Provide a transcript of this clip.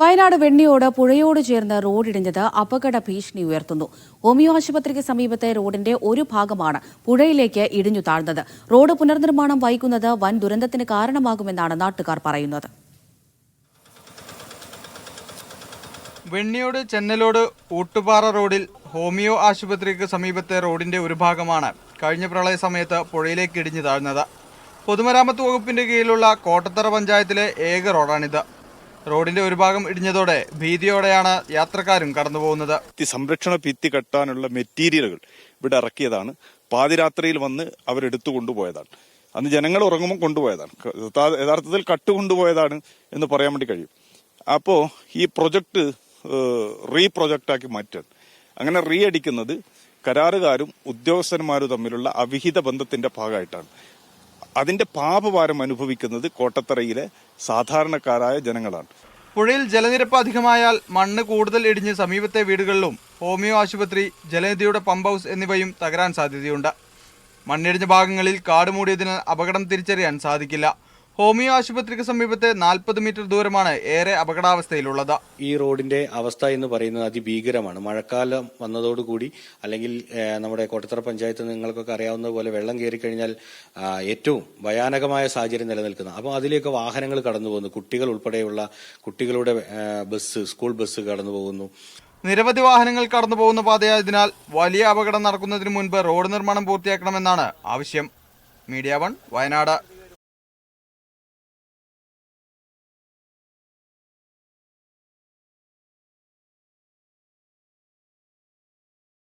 വയനാട് വെണ്ണിയോട് പുഴയോട് ചേർന്ന് റോഡിടിഞ്ഞത് അപകട ഭീഷണി ഉയർത്തുന്നു. ഹോമിയോ ആശുപത്രിക്ക് സമീപത്തെ റോഡിന്റെ ഒരു ഭാഗമാണ് പുഴയിലേക്ക് ഇടിഞ്ഞു താഴ്ന്നത്. റോഡ് പുനർനിർമ്മാണം വൈകുന്നത് വൻ ദുരന്തത്തിന് കാരണമാകുമെന്നാണ് നാട്ടുകാർ പറയുന്നത്. വെണ്ണിയോട് ചെന്നലോട് ഊട്ടുപാറ റോഡിൽ ഹോമിയോ ആശുപത്രിക്ക് സമീപത്തെ റോഡിന്റെ ഒരു ഭാഗമാണ് കഴിഞ്ഞ പ്രളയ സമയത്ത് പുഴയിലേക്ക് ഇടിഞ്ഞു താഴ്ന്നത്. പൊതുമരാമത്ത് വകുപ്പിന്റെ കീഴിലുള്ള കോട്ടത്തറ പഞ്ചായത്തിലെ ഏക റോഡാണിത്. റോഡിന്റെ ഒരു ഭാഗം ഇടിഞ്ഞതോടെ ഭീതിയോടെയാണ് യാത്രക്കാരും കടന്നുപോകുന്നത്. പോകുന്നത് സംരക്ഷണ ഭിത്തി കെട്ടാനുള്ള മെറ്റീരിയലുകൾ ഇവിടെ ഇറക്കിയതാണ്. പാതിരാത്രിയിൽ വന്ന് അവരെടുത്തു കൊണ്ടുപോയതാണ്. അന്ന് ജനങ്ങൾ ഉറങ്ങുമ്പോൾ കൊണ്ടുപോയതാണ്. യഥാർത്ഥത്തിൽ കട്ട് കൊണ്ടുപോയതാണ് എന്ന് പറയാൻ വേണ്ടി കഴിയും. അപ്പോ ഈ പ്രൊജക്ട് റീ പ്രൊജക്റ്റാക്കി മാറ്റാൻ. അങ്ങനെ റീ അടിക്കുന്നത് കരാറുകാരും ഉദ്യോഗസ്ഥന്മാരും തമ്മിലുള്ള അവിഹിത ബന്ധത്തിന്റെ ഭാഗമായിട്ടാണ്. അതിന്റെ പാപഭാരം അനുഭവിക്കുന്നത് കോട്ടത്തറയിലെ സാധാരണക്കാരായ ജനങ്ങളാണ്. പുഴയിൽ ജലനിരപ്പ് അധികമായാൽ മണ്ണ് കൂടുതൽ ഇടിഞ്ഞ് സമീപത്തെ വീടുകളിലും ഹോമിയോ ആശുപത്രി ജലനിധിയുടെ പമ്പ് ഹൗസ് എന്നിവയും തകരാൻ സാധ്യതയുണ്ട്. മണ്ണിടിഞ്ഞ ഭാഗങ്ങളിൽ കാട് മൂടിയതിനാൽ അപകടം തിരിച്ചറിയാൻ സാധിക്കില്ല. ഹോമിയോ ആശുപത്രിക്ക് സമീപത്തെ നാൽപ്പത് മീറ്റർ ദൂരമാണ് ഏറെ അപകടാവസ്ഥയിലുള്ളത്. ഈ റോഡിന്റെ അവസ്ഥ എന്ന് പറയുന്നത് അതിഭീകരമാണ്. മഴക്കാലം വന്നതോടുകൂടി അല്ലെങ്കിൽ നമ്മുടെ കോട്ടത്തറ പഞ്ചായത്ത് നിങ്ങൾക്കൊക്കെ അറിയാവുന്ന പോലെ വെള്ളം കയറി കഴിഞ്ഞാൽ ഏറ്റവും ഭയാനകമായ സാഹചര്യം നിലനിൽക്കുന്നത് അപ്പോൾ അതിലേക്ക് വാഹനങ്ങൾ കടന്നു പോകുന്നു കുട്ടികൾ ഉൾപ്പെടെയുള്ള കുട്ടികളുടെ ബസ് സ്കൂൾ ബസ് കടന്നു പോകുന്നു നിരവധി വാഹനങ്ങൾ കടന്നു പോകുന്ന പാതയായതിനാൽ വലിയ അപകടം നടക്കുന്നതിന് മുൻപ് റോഡ് നിർമ്മാണം പൂർത്തിയാക്കണമെന്നാണ് ആവശ്യം. Media one Wayanad.